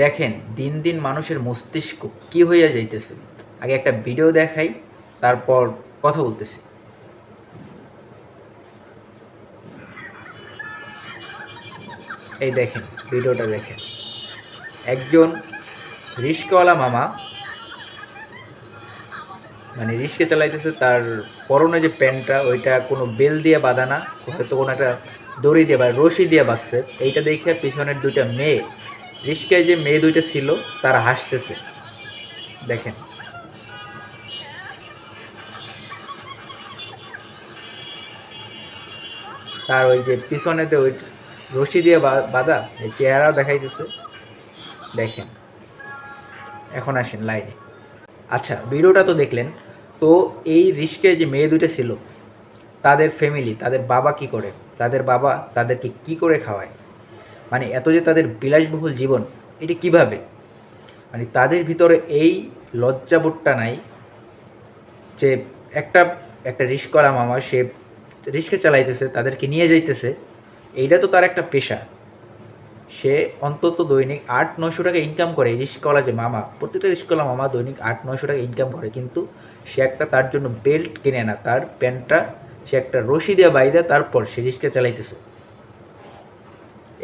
দেখেন, দিন দিন মানুষের মস্তিষ্ক কি হইয়া যাইতেছে। আগে একটা ভিডিও দেখাই, তারপর কথা বলতেছি। এই দেখেন ভিডিওটা দেখেন। একজন রিস্কওয়ালা মামা মানে রিস্কে চালাইতেছে, তার পরনে যে প্যান্টটা, ওইটা কোনো বেল দিয়ে বাঁধা না হয়তো কোনো একটা দড়ি দিয়ে বা রশি দিয়ে বাঁধছে। এইটা দেখে পিছনের দুইটা মেয়ে রিস্কায় যে মেয়ে দুইটা ছিল, তারা হাসতেছে। দেখেন। তার ওই যে পিছনেতে ওই রশি দিয়ে বাঁধা, এই চেহারাও দেখাইতেছে। দেখেন। এখন আসেন লাইনে। আচ্ছা ভিডিওটা তো দেখলেন। তো এই রিস্কে যে মেয়ে দুটো ছিল, তাদের ফ্যামিলি তাদের বাবা কি করে? তাদের বাবা তাদেরকে কি করে খাওয়ায়? মানে এত যে তাদের বিলাসবহুল জীবন, এটি কীভাবে? মানে তাদের ভিতরে এই লজ্জাবোধটা নাই যে একটা একটা রিস্কওয়ালা মামা, সে রিস্কে চালাইতেছে, তাদেরকে নিয়ে যাইতেছে, এইটা তো তার একটা পেশা। সে অন্তত দৈনিক আট, নয়শো টাকা ইনকাম করে রিস্কওয়ালা যে মামা, প্রত্যেকটা রিস্কওয়ালা মামা দৈনিক আট, নয়শো টাকা ইনকাম করে, কিন্তু সে একটা তার জন্য বেল্ট কিনে না, তার প্যান্টটা সে একটা রশি দিয়ে বাইদে, তারপর সে রিস্কে চালাইতেছে।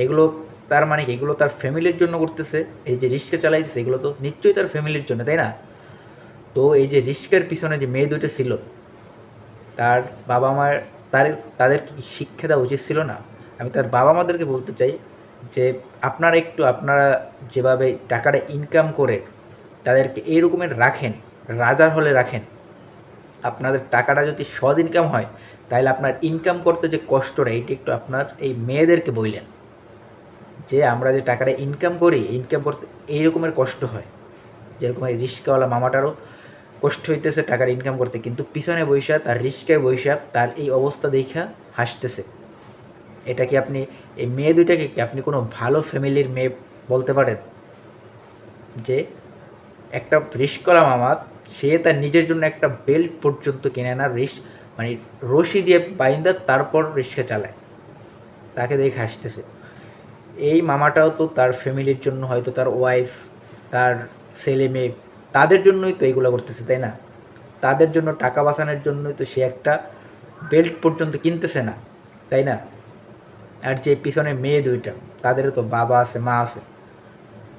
এগুলো তার মানে কি? এগুলো তার ফ্যামিলির জন্য করতেছে এই যে রিস্কে চালাইতেছে, এগুলো তো নিশ্চয়ই তার ফ্যামিলির জন্য, তাই না? তো এই যে রিস্কের পিছনে যে মেয়ে দুটো ছিল, তার বাবা মার তার, তাদের কি শিক্ষা দেওয়া উচিত ছিল না? আমি তার বাবা মাদেরকে বলতে চাই যে, আপনারা একটু, আপনারা যেভাবে টাকাটা ইনকাম করে তাদেরকে এই রকমের রাখেন, রাজার হলে রাখেন, আপনাদের টাকাটা যদি সদ ইনকাম হয়, তাহলে আপনার ইনকাম করতে যে কষ্টটা, এইটা একটু আপনার এই মেয়েদেরকে বললেন। যে আমরা যে টাকাটা ইনকাম করি ইনকাম করতে এই রকমের কষ্ট হয়। যেরকম এই রিস্কাওয়ালা মামাটারও কষ্ট হইতেছে টাকার ইনকাম করতে, কিন্তু পিছনে বৈশা তার রিস্কায় বৈশা তার এই অবস্থা দেখা হাসতেছে। এটা কি আপনি, এই মেয়ে দুইটাকে কি আপনি কোনো ভালো ফ্যামিলির মেয়ে বলতে পারেন? যে একটা রিস্কলা মামা, সে তার নিজের জন্য একটা বেল্ট পর্যন্ত কিনে না, রিস মানে রশি দিয়ে বাইন্দা, তারপর রিক্সা চালায়। তাকে দেখে হাসতেছে। এই মামাটাও তো তার ফ্যামিলির জন্য হয়তো তার ওয়াইফ তার ছেলে মেয়ে, তাদের জন্যই তো এগুলো করতেছে, তাই না? তাদের জন্য টাকা বাঁচানোর জন্যই তো সে একটা বেল্ট পর্যন্ত কিনতেছে না, তাই না? আর যে পিছনে মেয়ে দুইটা, তাদেরও তো বাবা আছে, মা আছে।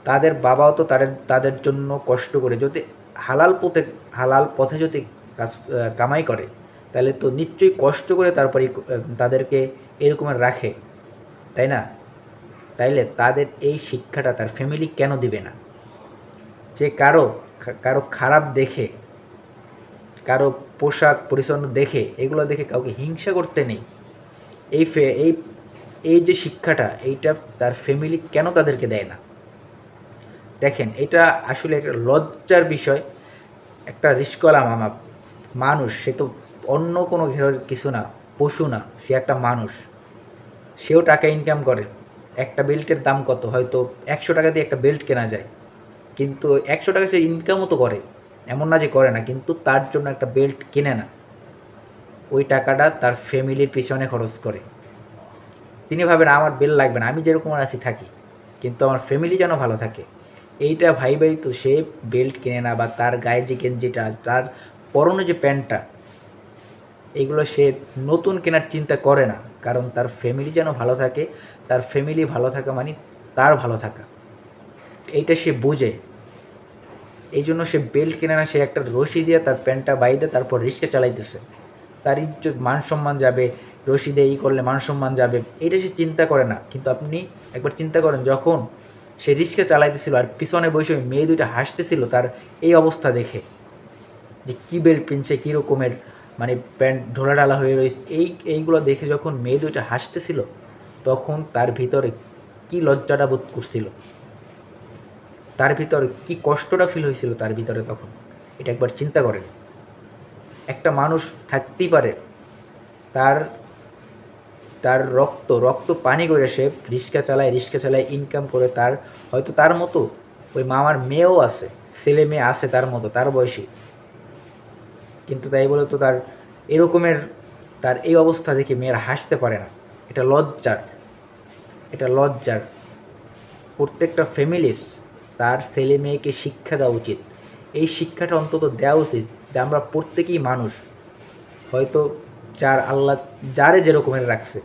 তাদের বাবাও তো তাদের তাদের জন্য কষ্ট করে যদি হালাল পথে হালাল পথে যদি কাজ কামাই করে, তাহলে তো নিশ্চয়ই কষ্ট করে তারপরে তাদেরকে এরকমের রাখে, তাই না? তাইলে তাদের এই শিক্ষাটা তার ফ্যামিলি কেন দিবে না? যে কারও কারও খারাপ দেখে, কারও পোশাক পরিচ্ছন্ন দেখে, এগুলো দেখে কাউকে হিংসা করতে নেই। এই এই এই যে শিক্ষাটা, এইটা তার ফ্যামিলি কেন তাদেরকে দেয় না? দেখেন, এটা আসলে একটা লজ্জার বিষয়। একটা রিস্কলা মামা, মানুষ, সে তো অন্য কোনো ঘের কিছু না, পশু না, সে একটা মানুষ। সেও টাকা ইনকাম করে। একটা বেল্টের দাম কত? হয়তো একশো টাকা দিয়ে একটা বেল্ট কেনা যায়। কিন্তু একশো টাকা সে ইনকামও তো করে। এমন না যে করে না, কিন্তু তার জন্য একটা বেল্ট কেনে না। ওই টাকাটা তার ফ্যামিলির পিছনে খরচ করে। তিনি ভাবেন, আমার বেল লাগবে না, আমি যেরকম আছি থাকি। কিন্তু আমার ফ্যামিলি যেন ভালো থাকে। এইটা ভাই ভাই তো সে বেল্ট কিনে না বা তার গায়ে যে গেঞ্জিটা তার পরনে যে প্যান্টটা, এগুলো সে নতুন কেনার চিন্তা করে না। কারণ তার ফ্যামিলি যেন ভালো থাকে, তার ফ্যামিলি ভালো থাকা মানে তার ভালো থাকা। এইটা সে বোঝে। এই জন্য সে বেল্ট কেনে না, সে একটা রশি দিয়ে তার প্যান্টটা বাইদে তারপর রিক্সা চালাইতেছে। তার ইজ্জত মান সম্মান যাবে, রশি দিয়ে ই করলে মান সম্মান যাবে এটা সে চিন্তা করে না। কিন্তু আপনি একবার চিন্তা করেন, যখন সে রিক্সা চালাইতেছিল আর পিছনে বসে ওই মেয়ে দুইটা হাসতেছিল তার এই অবস্থা দেখে। যে কী বেল্ট পিনছে কী রকমের মানে প্যান্ট ঢোলা ঢালা হয়ে রয়েছে এই, এইগুলো দেখে যখন মেয়ে দুইটা হাসতেছিল, তখন তার ভিতরে কি লজ্জাটা বোধ করছিল। তার ভিতরে কি কষ্টটা ফিল হয়েছিল তার ভিতরে তখন, এটা একবার চিন্তা করেন। একটা মানুষ থাকতেই পারে, তার তার রক্ত রক্ত পানি করে সে রিক্সা চালায় রিক্সা চালায় ইনকাম করে তার, হয়তো তার মতো ওই মামার মেয়েও আছে, ছেলে মেয়ে আছে তার মতো, তার বয়সী। কিন্তু তাই বলে তো তার এরকমের, তার এই অবস্থা দেখে মেয়েরা হাসতে পারে না। এটা লজ্জার এটা লজ্জার। প্রত্যেকটা ফ্যামিলির তার ছেলে মেয়েকে শিক্ষা দেওয়া উচিত। এই শিক্ষাটা অন্তত দেওয়া উচিত যে আমরা প্রত্যেকেই মানুষ। হয়তো যার আল্লাহ, যারে যেরকমের রাখছে।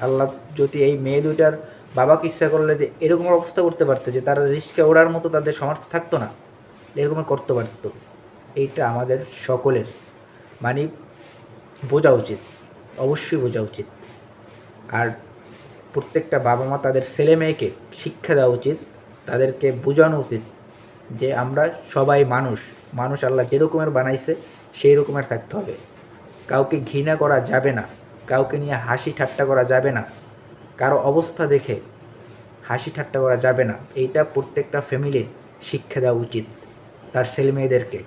আল্লাহ যদি এই মেয়ে দুইটার বাবাকে ইচ্ছা করলে যে এরকম অবস্থা করতে পারতো, যে তারা রিস্কে ওড়ার মতো তাদের সমর্থ থাকতো না এরকম করতে পারতো। এইটা আমাদের সকলের মানে বোঝা উচিত, অবশ্যই বোঝা উচিত। আর প্রত্যেকটা বাবা মা তাদের ছেলে মেয়েকে শিক্ষা দেওয়া উচিত, তাদেরকে বোঝানো উচিত যে আমরা সবাই মানুষ মানুষ আল্লাহ যেরকমের বানাইছে, সেই রকমের থাকতে হবে। কাউকে ঘৃণা করা যাবে না, কাউকে নিয়ে হাসি ঠাট্টা করা যাবে না, কারও অবস্থা দেখে হাসি ঠাট্টা করা যাবে না। এইটা প্রত্যেকটা ফ্যামিলির শিক্ষা দেওয়া উচিত, তার ছেলে মেয়েদেরকে।